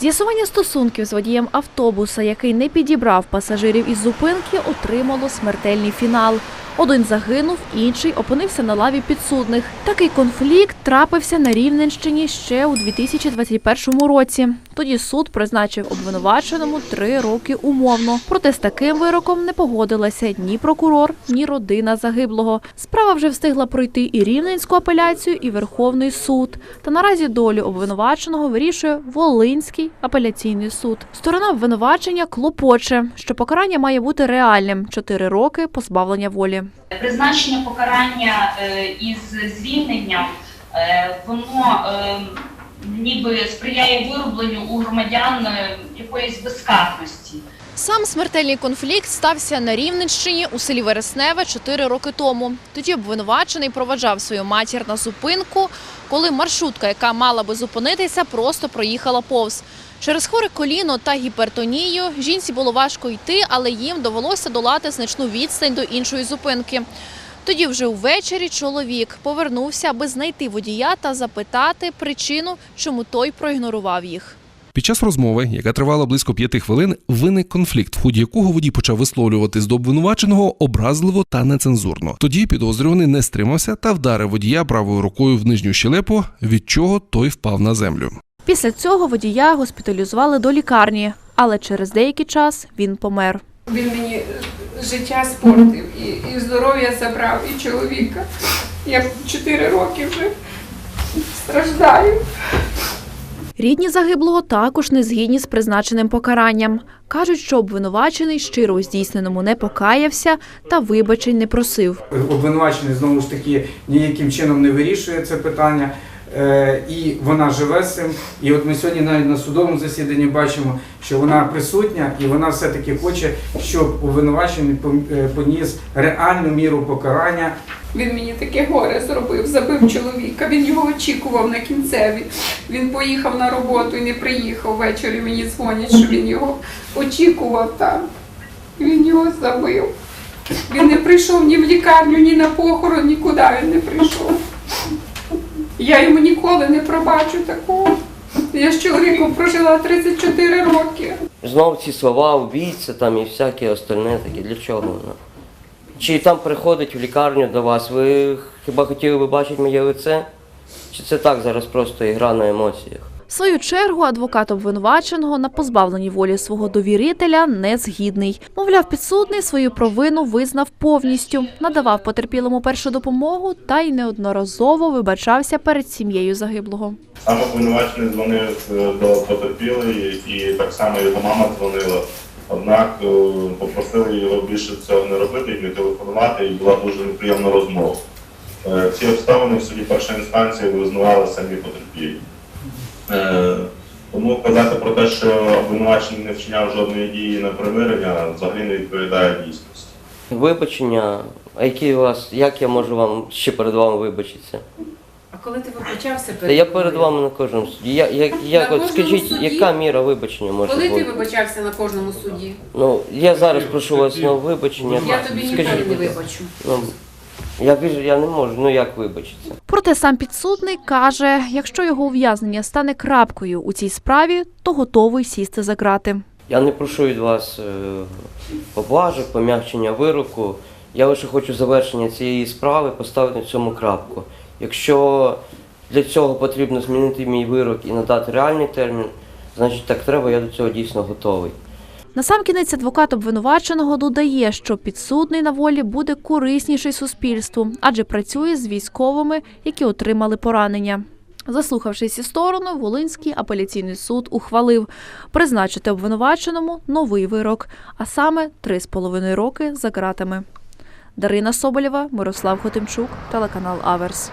З'ясування стосунків з водієм автобуса, який не підібрав пасажирів із зупинки, отримало смертельний фінал. Один загинув, інший опинився на лаві підсудних. Такий конфлікт трапився на Рівненщині ще у 2021 році. Тоді суд призначив обвинуваченому три роки умовно. Проте з таким вироком не погодилася ні прокурор, ні родина загиблого. Справа вже встигла пройти і Рівненську апеляцію, і Верховний суд. Та наразі долю обвинуваченого вирішує Волинський апеляційний суд. Сторона обвинувачення клопоче, що покарання має бути реальним чотири роки позбавлення волі. Призначення покарання е, із звільненням, е, воно е, ніби сприяє виробленню у громадян якоїсь безкарності. Сам смертельний конфлікт стався на Рівненщині у селі Вересневе чотири роки тому. Тоді обвинувачений проваджав свою матір на зупинку, коли маршрутка, яка мала би зупинитися, просто проїхала повз. Через хворе коліно та гіпертонію жінці було важко йти, але їм довелося долати значну відстань до іншої зупинки. Тоді вже увечері чоловік повернувся, аби знайти водія та запитати причину, чому той проігнорував їх. Під час розмови, яка тривала близько п'яти хвилин, виник конфлікт, в ході якого водій почав висловлюватись до обвинуваченого образливо та нецензурно. Тоді підозрюваний не стримався та вдарив водія правою рукою в нижню щелепу, від чого той впав на землю. Після цього водія госпіталізували до лікарні, але через деякий час він помер. Він мені життя спортив і, і здоров'я забрав, і чоловіка. Я чотири роки вже страждаю. Рідні загиблого також не згідні з призначеним покаранням. Кажуть, що обвинувачений щиро у здійсненому не покаявся та вибачень не просив. Обвинувачений знову ж таки ніяким чином не вирішує це питання. Е, І вона живе з цим. І от ми сьогодні навіть на судовому засіданні бачимо, що вона присутня, і вона все-таки хоче, щоб обвинувачений е, поніс реальну міру покарання Він мені таке горе зробив, забив чоловіка. Він його очікував на кінцеві. Він поїхав на роботу і не приїхав ввечері. Мені дзвонять, що він його очікував там. Він його забив. Він не прийшов ні в лікарню, ні на похорон, нікуди він не прийшов. Я йому ніколи не пробачу такого. Я з чоловіком прожила 34 роки. Знову ці слова, убійця там і всяке остальне таке. Для чого воно? Чи там приходить в лікарню до вас, ви хіба хотіли би бачити моє лице? Чи це так зараз просто ігра на емоціях? Свою чергу адвокат обвинуваченого на позбавленні волі свого довірителя не згідний. Мовляв, підсудний свою провину визнав повністю, надавав потерпілому першу допомогу та й неодноразово вибачався перед сім'єю загиблого. Сам обвинувачений дзвонив е, до потерпілої і так само його мама дзвонила. Однак е, попросили його більше цього не робити і не телефонувати, і була дуже неприємна розмова. Е, Ці обставини в суді першої інстанції визнавали самі потерпілі. Е, Тому казати про те, що обвинувачений не вчиняв жодної дії на примирення, взагалі не відповідає дійсності. Вибачення, а які у вас, як я можу вам ще перед вами вибачитися? А коли ти вибачався Та перед я перед вами на кожному суді. Я, як, як, На от кожному скажіть, суді? яка міра вибачення може Коли бути? ти вибачався на кожному суді? Ну, я зараз прошу вас на вибачення. Я тобі ніколи не будь ласка. вибачу. Ну, я вижу, я не можу, ну як вибачитися? Проте сам підсудний каже, якщо його ув'язнення стане крапкою у цій справі, то готовий сісти за грати. Я не прошу від вас е, поблажок, пом'якчення вироку. Я лише хочу завершення цієї справи поставити цьому крапку. Якщо для цього потрібно змінити мій вирок і надати реальний термін, значить так треба, я до цього дійсно готовий. Насамкінець адвокат обвинуваченого додає, що підсудний на волі буде корисніший суспільству, адже працює з військовими, які отримали поранення. Заслухавши ці сторони, Волинський апеляційний суд ухвалив призначити обвинуваченому новий вирок, а саме три з половиною роки за ґратами. Дарина Соболєва, Мирослав Хотимчук, телеканал Аверс.